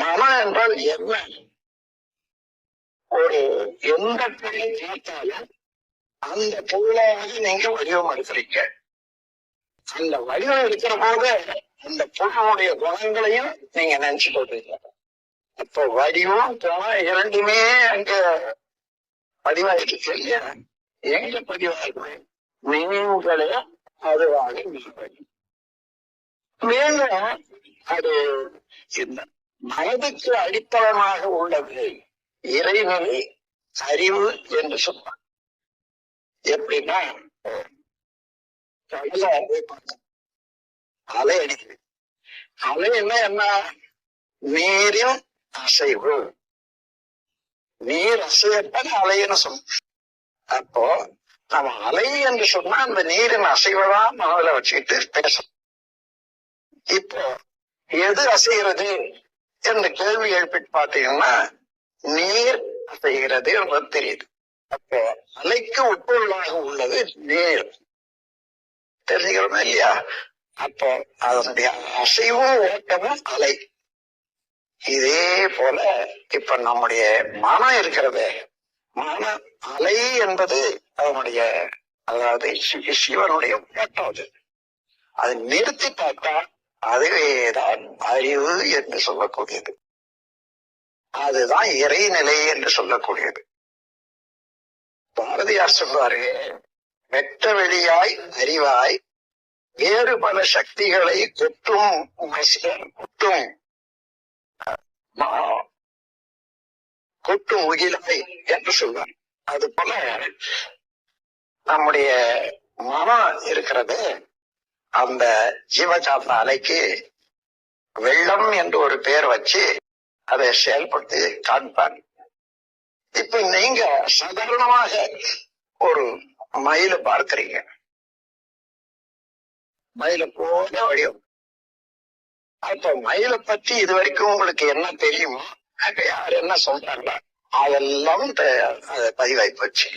மனம் என்றால் என்ன? ஒரு எந்த பொருளை பார்த்தாலும் அந்த பொருளாக நீங்க வடிவம் எடுக்கிறீங்க அந்த வடிவம் எடுக்கிற போது அந்த பொருளுடைய குணங்களையும் நீங்க நினைச்சு கொள்றீங்க. அப்போ வடிவம் குணம் இரண்டுமே அங்க பதிவாயிருக்கு இல்லையா? எங்க பதிவாயிருக்கு? நினைவுகளே அதுவாக நீங்கள் மீண்டும் அது என்ன? மனதுக்கு அடித்தளமாக உள்ளது. இறைவனை அறிவு என்று சொன்னார். எப்படின்னா போய் பார்த்தோம். அலை அடிக்குது அலை என்ன என்ன? நீரின் அசைவு. நீர் அசையத்தான் அலைன்னு சொல்லும் அப்போ நம்ம அலை என்று சொன்னா அந்த நீரின் அசைவைதான் மனதில் வச்சுக்கிட்டு பேசணும். இப்போ எது அசைகிறது? இந்த கேள்வி எழுப்பிட்டு பார்த்தீங்கன்னா நீர் அசைகிறது என்பது தெரியுது. அப்போ அலைக்கு உட்பொருளாக உள்ளது நீர். தெரிஞ்சுக்கிறோமா இல்லையா? அப்போ அதனுடைய அசைவும் ஓட்டமும் அலை. இதே போல இப்ப நம்முடைய மனம் இருக்கிறது. மன அலை என்பது அதனுடைய அதாவது சிவனுடைய ஓட்டம் அது அதை நிறுத்தி பார்த்தா அதுவேதான் அறிவு என்று சொல்லக்கூடியது. அதுதான் இறைநிலை என்று சொல்லக்கூடியது. பாரதியார் சொல்வாரு வெட்ட வெளியாய் அறிவாய் வேறு பல சக்திகளை கொட்டும் கொட்டும் மா- கொட்டும் உகிலாய் என்று சொல்வார். அது போல நம்முடைய மனம் இருக்கிறது அந்த ஜீவசாந்த அலைக்கு வெள்ளம் என்று ஒரு பெயர் வச்சு அதை செயல்படுத்தி காண்பாங்க. இப்ப நீங்க சாதாரணமாக ஒரு மயில பார்க்கிறீங்க. மயில போல வடிவம். அப்ப மயில பத்தி இது வரைக்கும் உங்களுக்கு என்ன தெரியும் அங்க யார் என்ன சொல்றாங்களா அதெல்லாம் பதிவாய் அது போச்சு.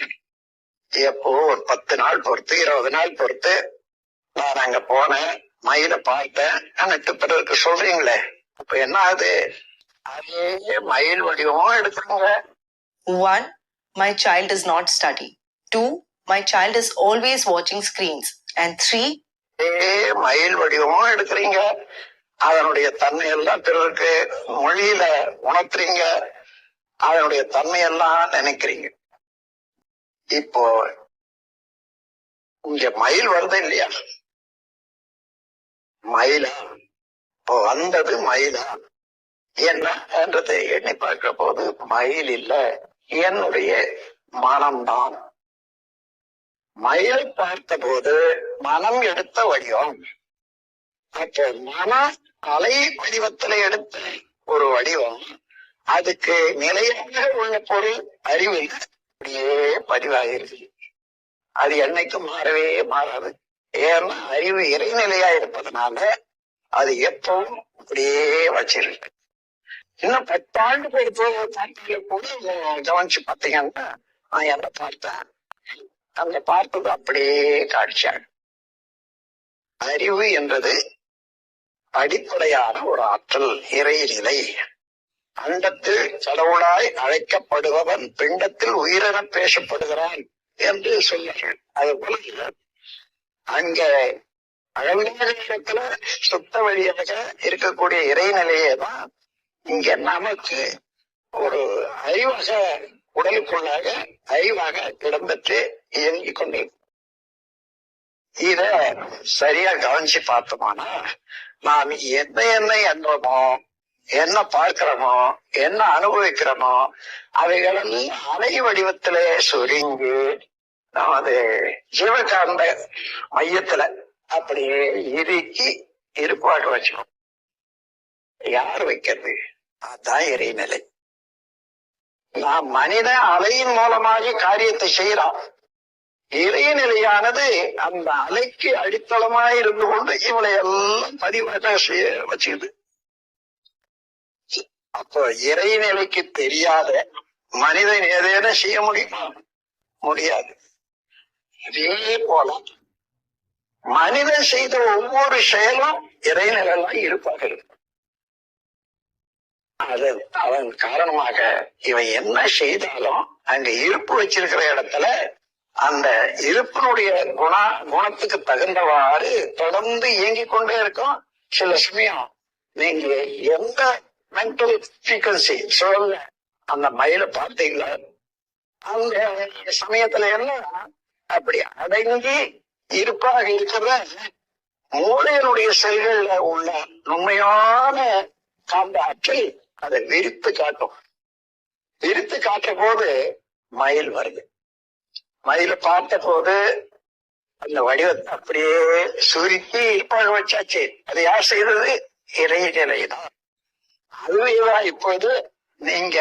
எப்போ ஒரு பத்து நாள் பொறுத்து இருபது நாள் பொறுத்து நான் அங்க போனேன் மயில பார்த்தேன். எனக்கு பிறருக்கு சொல்றீங்களே அப்ப என்ன ஆகுது அதே மயில் வடிவமும் எடுக்கிறோங்க my child does not study. Two, my child is always watching screens. And three, அதே மயில் வடிவமும் எடுக்கிறீங்க. அதனுடைய தன்மையெல்லாம் பிறருக்கு மொழியில உணர்த்துறீங்க. அதனுடைய தன்மையெல்லாம் நினைக்கிறீங்க. இப்போ இங்க மயில் வருது இல்லையா? மயிலா இப்போ வந்தது மயிலா என்னன்றதை எண்ணி பார்க்கிற போது மயில் இல்ல என்னுடைய மனம்தான். மயிலை பார்த்த போது மனம் எடுத்த வடிவம். அப்போ மன அலை வடிவத்துல எடுத்த ஒரு வடிவம். அதுக்கு நிலையாக உள்ள பொருள் அறிவு அப்படியே பதிவாகிருக்கு அது என்னைக்கும் மாறவே மாறாது. ஏன்னா அறிவு இறைநிலையா இருப்பதனால அது எப்பவும் அப்படியே வச்சிருக்கு. இன்னும் பத்தாண்டு பொறுத்து பார்த்தால கூட கவனிச்சு பார்த்தீங்கன்னா நான் என்ன பார்த்தேன்? அந்த பார்த்தது அப்படியே காட்சியாக அறிவு என்பது அடிப்படையான ஒரு ஆற்றல் இறைநிலை. அண்டத்தில் கடவுளாய் அழைக்கப்படுபவன் பிண்டத்தில் உயிரென பேசப்படுகிறான் என்று சொல்லுங்கள். அது போல அங்க அழகான இடத்துல சுத்த வழியாக இருக்கக்கூடிய இறைநிலையே தான் இங்க நமக்கு ஒரு அறிவாக உடலுக்குள்ளாக அறிவாக இடம்பெற்று இயங்கிக் கொண்டிருக்கும் இத சரியா கவனிச்சு பார்த்தோமானா நாம் என்ன என்ன எண்ணுறோமோ என்ன பார்க்கிறோமோ என்ன அனுபவிக்கிறோமோ அவைகளெல்லாம் அலை வடிவத்திலே சுருங்கி நமது ஜீவகாந்த மையத்துல அப்படியே இறுக்கி இருப்பாடு வச்சுக்கணும் யார் வைக்கிறது? அதான் இறைநிலை. நாம் மனித அலையின் மூலமாக காரியத்தை செய்யறோம் இறைநிலையானது அந்த அலைக்கு அடித்தளமாய் இருந்து கொண்டு இவளை எல்லாம் பதிவாக செய்ய வச்சுக்குது. அப்போ இறைநிலைக்கு தெரியாத மனிதன் ஏதேனும் செய்ய முடியுமா? முடியாது. அதே போல மனிதன் செய்த ஒவ்வொரு செயலும் இறைநிலையெல்லாம் இருப்பாக இருக்கும். அது அதன் காரணமாக இவன் என்ன செய்தாலும் அங்க இருப்பு வச்சிருக்கிற இடத்துல அந்த இருப்பினுடைய குண குணத்துக்கு தகுந்தவாறு தொடர்ந்து இயங்கிக் கொண்டே இருக்கும். சில சமயம் நீங்க எந்த மென்டல் ஃப்ரீக்வன்சி சொல்ல அந்த மயில பார்த்தீங்களா? அந்த சமயத்துல எல்லாம் அப்படி அடங்கி இருப்பாக இருக்கிற மூளையனுடைய செல்கள்ல உள்ள உண்மையான காந்த ஆற்றல் அதை விரித்து காட்டும். விரித்து காட்டும் போது மயில் வருது. மயில பார்த்த போது அந்த வடிவத்தை அப்படியே சுருக்கி இருப்பாக வச்சாச்சு. அது யார் செய்தது? இறைநிலை தான் அதுவேதான் இப்போது நீங்க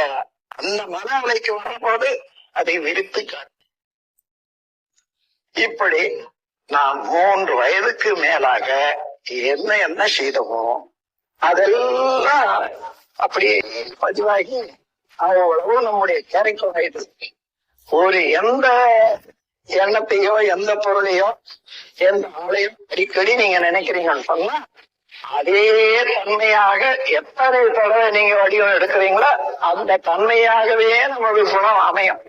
அந்த மன அலைக்கு வரும்போது அதை விரித்து காட்டும். இப்படி நாம் மூன்று வயதுக்கு மேலாக என்ன என்ன செய்தவோ அதெல்லாம் அப்படியே பதிவாகி அவ்வளவு நம்முடைய கேரக்டர் ஆயிடுச்சு. ஒரு எந்த எண்ணத்தையோ எந்த பொருளையோ எந்த ஆளையோ அடிக்கடி நீங்க நினைக்கிறீங்கன்னு சொன்னா அதே தன்மையாக எத்தனை தடவை நீங்க வடிவம் எடுக்கிறீங்களோ அந்த தன்மையாகவே நம்ம குணம் அமையும்.